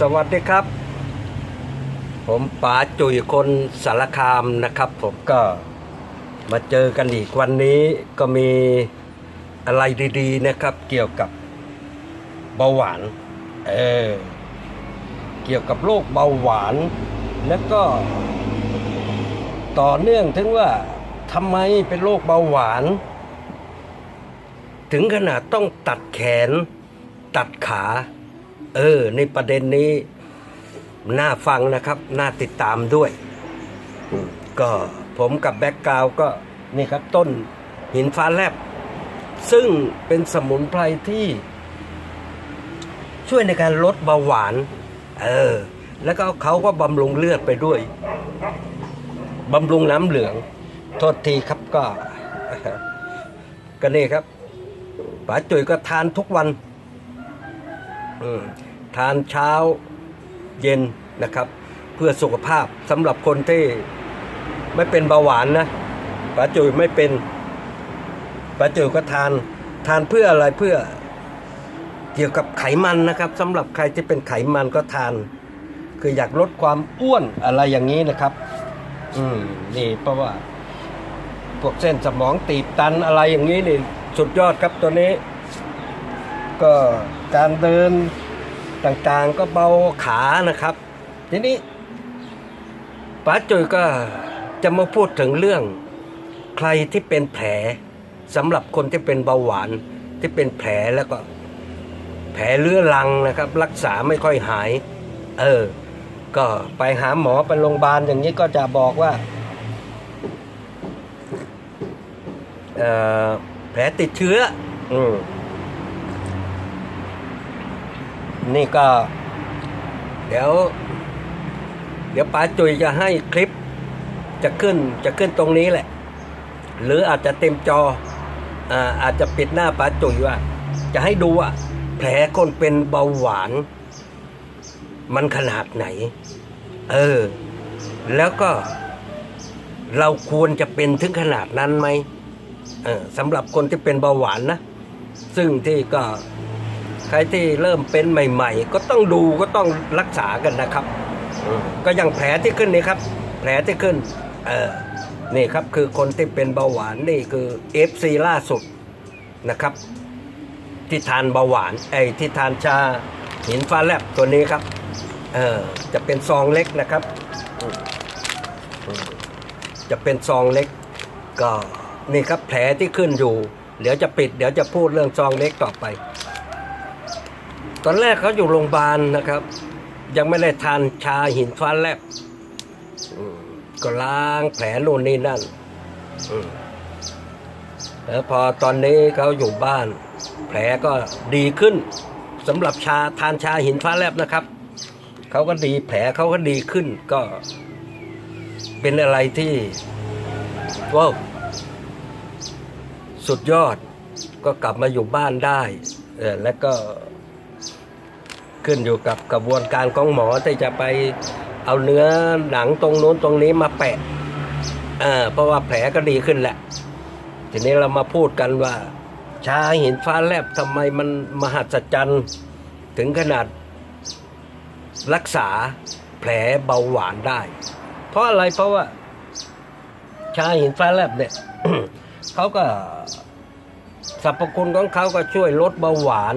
สวัสดีครับ ผมป๋าจุ๋ยคนสารคามนะครับ ผมก็มาเจอกันอีกวันนี้ก็มีอะไรดีๆนะครับ เกี่ยวกับเบาหวานเออเกี่ยวกับโรคเบาหวานแล้วก็ ต่อเนื่องถึงว่าทำไมเป็นโรคเบาหวาน ถึงขนาดต้องตัดแขน ตัดขา เออ ในประเด็นนี้น่าฟังนะครับ น่าติดตามด้วย ก็ผมกับแบ็กกราวก็นี่ครับต้นหินฟ้าแลบ ซึ่งเป็นสมุนไพรที่ช่วยในการลดเบาหวาน เออ แล้วก็เขาก็บำรุงเลือดไปด้วย บำรุงน้ำเหลือง โทษทีครับก็ ก็นี่ครับป๋าจุ๋ยก็ทานทุกวัน ทานเช้าเย็นนะครับ เพื่อสุขภาพสำหรับคนที่ไม่เป็นเบาหวานนะป๋าจุ๋ยไม่เป็นป๋าจุ๋ยก็ทานทานเพื่ออะไรเพื่อเกี่ยวกับไขมันนะครับสำหรับใครที่เป็นไขมันก็ทาน คืออยากลดความอ้วนอะไรอย่างนี้นะครับ อืมนี่เพราะว่าพวกเส้นสมองตีบตันอะไรอย่างนี้นี่สุดยอดครับตัวนี้ ก็การเดินต่างๆก็เบาขานะครับ ทีนี้ป้าจุยก็จะมาพูดถึงเรื่องใครที่เป็นแผลสำหรับคนที่เป็นเบาหวานที่เป็นแผลแล้วก็แผลเรื้อรังนะครับ รักษาไม่ค่อยหาย เออ ก็ไปหาหมอไปโรงพยาบาลอย่างนี้ก็จะบอกว่าออแผลติดเชื้อ อืม นี่ก็ เดี๋ยว เดี๋ยวป๋าจุยจะให้คลิป จะขึ้นจะขึ้นตรงนี้แหละ หรืออาจจะเต็มจออ่าอาจจะปิดหน้าป๋าจุยว่า จะให้ดูว่าแผลคนเป็นเบาหวาน มันขนาดไหน เออ แล้วก็ เราควรจะเป็นถึงขนาดนั้นไหมเออสำหรับคนที่เป็นเบาหวานนะ ซึ่งที่ก็ รที่เริ่มเป็นใหม่ ๆ ก็ต้องดูก็ต้องรักษากันนะครับ ก็อย่างแผลที่ขึ้นนี่ครับ แผลที่ขึ้นเออนี่ครับคือคนที่เป็นเบาหวานนี่คือเอฟซีล่าสุดนะครับ ที่ทานเบาหวานไอ้ที่ทานชาหินฟ้าแลบตัวนี้ครับเออจะเป็นซองเล็กนะครับ จะเป็นซองเล็ก ก็นี่ครับแผลที่ขึ้นอยู่ เดี๋ยวจะปิด เดี๋ยวจะพูดเรื่องซองเล็กต่อไป ตอนแรกเขาอยู่โรงพยาบาลนะครับ ยังไม่ได้ทานชาหินฟ้าแลบก็ล้างแผลโน่นนี่นั่นแล้วพอตอนนี้เขาอยู่บ้าน แผลก็ดีขึ้นสำหรับชาทานชาหินฟ้าแลบนะครับเขาก็ดีแผลเขาก็ดีขึ้นก็ เป็นอะไรที่ว้าวสุดยอดก็กลับมาอยู่บ้านได้ แล้วก็ ขึ้นอยู่กับกระบวนการของหมอที่จะไปเอาเนื้อหนังตรงนู้นตรงนี้มาแปะเออเพราะว่าแผลก็ดีขึ้นแหละ ทีนี้เรามาพูดกันว่า ชาหินฟ้าแลบทำไมมันมหัศจรรย์ถึงขนาดรักษาแผลเบาหวานได้ เพราะอะไรเพราะว่า ชาหินฟ้าแลบเนี่ยเขาก็สรรพคุณของเขาก็ช่วยลดเบาหวาน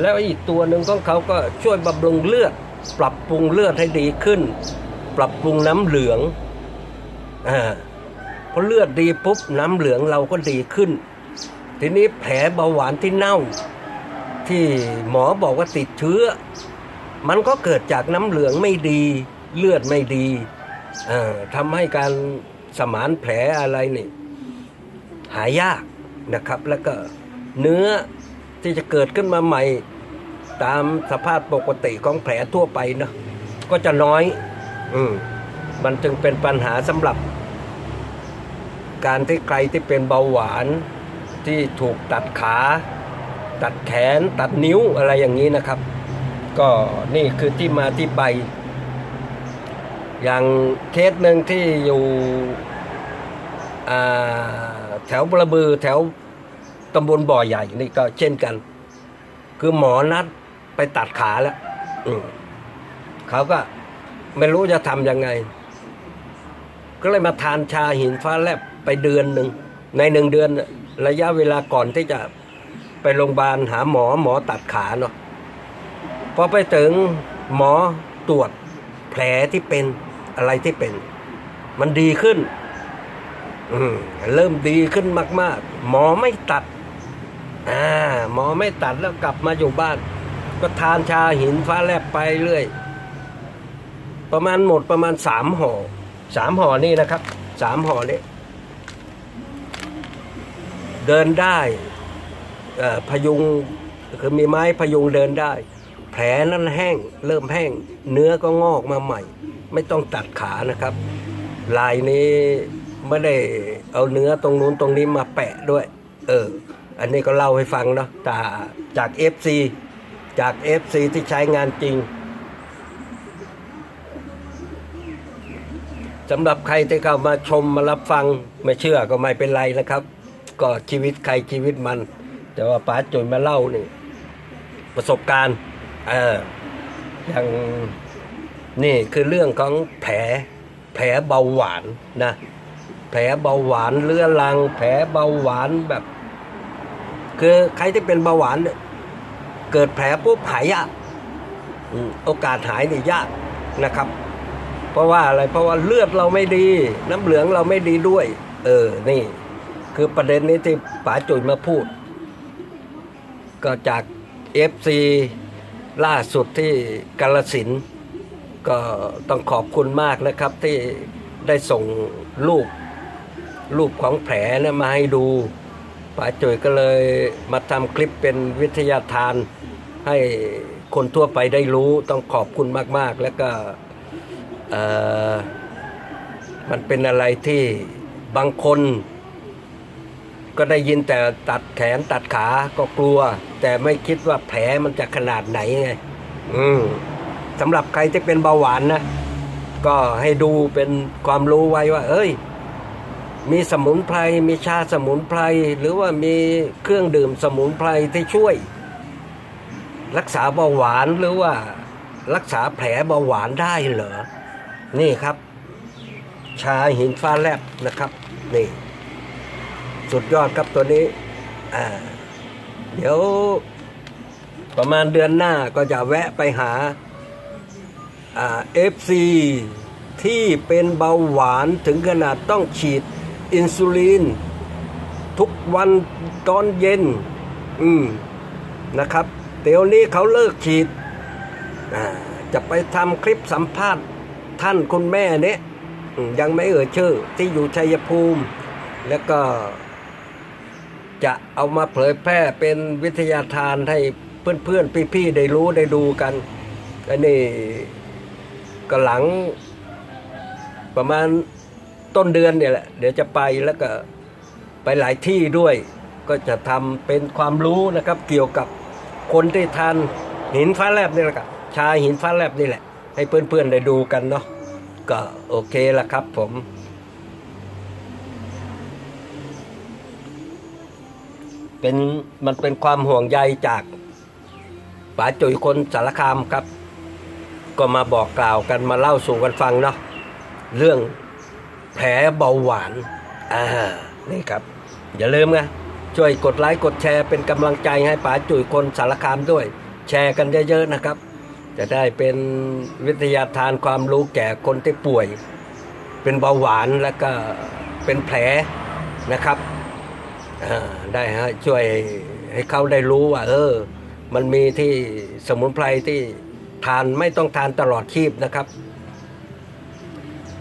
แล้วอีกตัวหนึ่งของเขาก็ช่วยบำรุงเลือด ปรับปรุงเลือดให้ดีขึ้น ปรับปรุงน้ำเหลืองอ่าพอเลือดดีปุ๊บน้ำเหลืองเราก็ดีขึ้น ทีนี้แผลเบาหวานที่เน่า ที่หมอบอกว่าติดเชื้อ มันก็เกิดจากน้ำเหลืองไม่ดี เลือดไม่ดีอ่าทำให้การสมานแผลอะไรนี่หายากนะครับ แล้วก็เนื้อ ที่จะเกิดขึ้นมาใหม่ ตามสภาพปกติของแผลทั่วไปเนาะก็จะน้อย อืมมันจึงเป็นปัญหาสำหรับ การที่ใครที่เป็นเบาหวาน ที่ถูกตัดขา ตัดแขน ตัดนิ้วอะไรอย่างนี้นะครับ ก็นี่คือที่มาที่ไป อย่างเคสหนึ่งที่อยู่แถวบระบือแถว ตำบลบ่อใหญ่นี่ก็เช่นกัน คือหมอนัดไปตัดขาแล้วอืเขาก็ไม่รู้จะทำยังไง ก็เลยมาทานชาหินฟ้าแลบไปเดือนหนึ่ง ในหนึ่งเดือน ระยะเวลาก่อนที่จะไปโรงพยาบาลหาหมอหมอตัดขาเนาะพอไปถึงหมอตรวจแผลที่เป็นอะไรที่เป็น มันดีขึ้นอืเริ่มดีขึ้นมาก ๆ หมอไม่ตัด อ่าหมอไม่ตัดแล้วกลับมาอยู่บ้าน ก็ทานชาหินฟ้าแลบไปเรื่อย ประมาณหมดประมาณสามห่อสามห่อนี่นะครับสามห่อนี้เดินได้พยุงคือมีไม้พยุงเดินได้ แผลนั้นแห้งเริ่มแห้ง เนื้อก็งอกมาใหม่ ไม่ต้องตัดขานะครับ ลายนี้ไม่ได้เอาเนื้อตรงนู้นตรงนี้มาแปะด้วย เออ อันนี้ก็เล่าให้ฟังเนาะจากจาก FC จาก FC ที่ใช้งานจริงสำหรับใครที่เข้ามาชมมารับฟังไม่เชื่อก็ไม่เป็นไรนะครับ ก็ชีวิตใครชีวิตมัน แต่ว่าป๋าจุยมาเล่านี่ ประสบการณ์เอออย่างนี่คือเรื่องของแผลแผลเบาหวานนะ แผลเบาหวานเรื้อรัง แผลเบาหวานแบบ คือใครที่เป็นเบาหวานเกิดแผลปุ๊บหายยากโอกาสหายนี่ยากนะครับ เพราะว่าอะไรเพราะว่าเลือดเราไม่ดี น้ำเหลืองเราไม่ดีด้วย เออนี่ คือประเด็นนี้ที่ป๋าจุ๋ยมาพูด ก็จากเอฟซีล่าสุดที่กาลสินก็ต้องขอบคุณมากนะครับที่ได้ส่งรูปรูปของแผลนี่ยมาให้ดู ป๋าจุยก็เลยมาทำคลิปเป็นวิทยาทานให้คนทั่วไปได้รู้ต้องขอบคุณมาก ๆ แล้วก็มันเป็นอะไรที่บางคน ก็ได้ยินแต่ตัดแขนตัดขาก็กลัว แต่ไม่คิดว่าแผลมันจะขนาดไหนไงอืมสำหรับใครที่เป็นเบาหวานนะ ก็ให้ดูเป็นความรู้ไว้ว่า เอ้ย มีสมุนไพร มีชาสมุนไพร หรือว่ามีเครื่องดื่มสมุนไพรที่ช่วย รักษาเบาหวานหรือว่ารักษาแผลเบาหวานได้เหรอ นี่ครับ ชาหินฟ้าแลบนะครับ นี่ สุดยอดครับตัวนี้อ่าเดี๋ยว ประมาณเดือนหน้าก็จะแวะไปหาอ่าเอฟซีที่เป็นเบาหวานถึงขนาดต้องฉีด อินซูลินทุกวันตอนเย็น อืมนะครับเดี๋ยวนี้เขาเลิกฉีดจะไปทำคลิปสัมภาษณ์ท่านคุณแม่เนี่ยยังไม่เอ่ยชื่อ ที่อยู่ชัยภูมิ แล้วก็จะเอามาเผยแพร่เป็นวิทยาทานให้เพื่อนๆ พี่ๆ ได้รู้ได้ดูกันอันนี้ก็หลังประมาณ ต้นเดือนเนี่ยแหละเดี๋ยวจะไปแล้วก็ไปหลายที่ด้วย ก็จะทำเป็นความรู้นะครับ เกี่ยวกับคนที่ทานหินฟ้าแลบนี่แหละครับชาหินฟ้าแลบนี่แหละ ให้เพื่อนๆได้ดูกันเนาะก็โอเคละครับผมเป็นมันเป็นความห่วงใยจากป๋าจุยคนสารคามครับ ก็มาบอกกล่าวกันมาเล่าสู่กันฟังเนาะเรื่อง แผลเบาหวาน อ่า นี่ครับ อย่าลืมนะ ช่วยกดไลค์กดแชร์เป็นกำลังใจให้ป๋าจุ๋ยคนสารคามด้วย แชร์กันเยอะๆนะครับ จะได้เป็นวิทยาทานความรู้แก่คนที่ป่วย เป็นเบาหวานแล้วก็เป็นแผลนะครับอ่าได้ฮะช่วยให้เขาได้รู้ว่า เออ มันมีที่สมุนไพรที่ทานไม่ต้องทานตลอดชีพนะครับ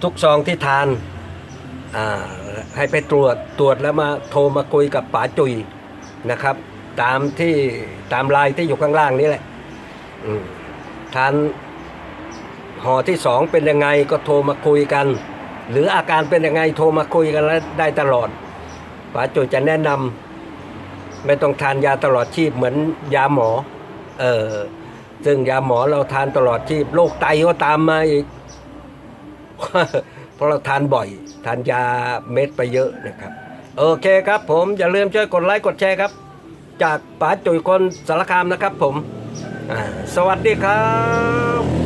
ทุกซองที่ทาน ให้ไปตรวจตรวจแล้วมาโทรมาคุยกับป๋าจุยนะครับ ตามที่ตามลน์ที่อยู่ข้างล่างนี้แหละทานหอที่สองเป็นยังไงก็โทรมาคุยกัน หรืออาการเป็นยังไงโทรมาคุยกันแล้วได้ตลอดป๋าจุยจะแนะนำไม่ต้องทานยาตลอดชีพเหมือนยาหมอ เออซึ่งยาหมอเราทานตลอดชีพโรคไตก็ตามมาอีก ราะเราทานบ่อย ทานยาเม็ดไปเยอะนะครับ โอเคครับผมอย่าลืมช่วยกดไลค์กดแชร์ครับ จากป๋าจุ๋ยคนสารคามนะครับผมสวัสดีครับ